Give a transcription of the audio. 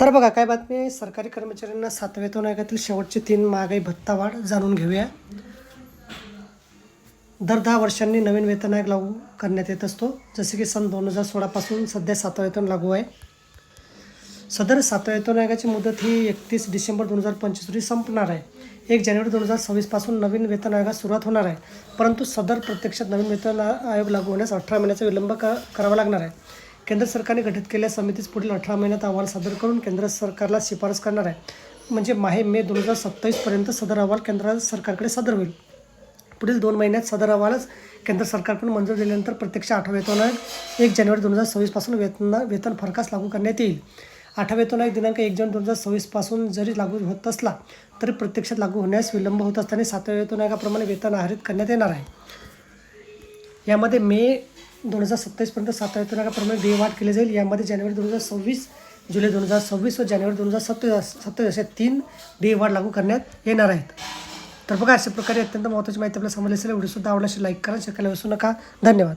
तर बघा काय बातमी आहे? सरकारी कर्मचाऱ्यांना सातवेतून आयोगातील शेवटचे तीन महागाई भत्ता वाढ जाणून घेऊया. दर दहा वर्षांनी नवीन वेतन आयोग लागू करण्यात येत असतो. जसे की सन दोन हजार सोळापासून सध्या सातवा लागू आहे. सदर सातव्या आयोगाची मुदत ही एकतीस डिसेंबर दोन हजार पंचवीस रोजी संपणार आहे. एक जानेवारी दोन हजार सव्वीसपासून नवीन वेतन आयोगात सुरुवात होणार आहे. परंतु सदर प्रत्यक्षात नवीन वेतन आयोग लागू होण्यास अठरा महिन्याचा विलंब क करावा लागणार आहे. केंद्र सरकारने गठीत केलेल्या समितीस पुढील अठरा महिन्यात अहवाल सादर करून केंद्र सरकारला शिफारस करणार आहे. म्हणजे माहे मे दोन हजार सत्तावीसपर्यंत सदर अहवाल केंद्र सरकारकडे सादर होईल. पुढील दोन महिन्यात सदर अहवालच केंद्र सरकारकडून मंजूर दिल्यानंतर प्रत्यक्ष आठवा वेतन आयोग एक जानेवारी दोन हजार सव्वीसपासून वेतन वेतन फरकास लागू करण्यात येईल. आठवा वेतन आयोग दिनांक एक जून दोन हजार सव्वीसपासून जरी लागू होत असला तरी प्रत्यक्षात लागू होण्यास विलंब होत असताना सातव्या वेतन आयोगाप्रमाणे वेतन आहारित करण्यात येणार आहे. यामध्ये मे दोन हजार सत्तावीसपर्यंत सातव्या वेतन आयोगाप्रमाणे देयवाढ केली जाईल. यामध्ये जानेवारी दोन हजार सव्वीस जुलै दोन हजार सव्वीस व जानेवारी दोन हजार सत्तावीस सत्तावीस अशा तीन देयवाढ लागू करण्यात येणार आहेत. तर बघा अशा प्रकारे अत्यंत महत्त्वाची माहिती आपल्याला समजली असेल. व्हिडिओसुद्धा आवडला लाईक करा शेकायला विसरू नका. धन्यवाद.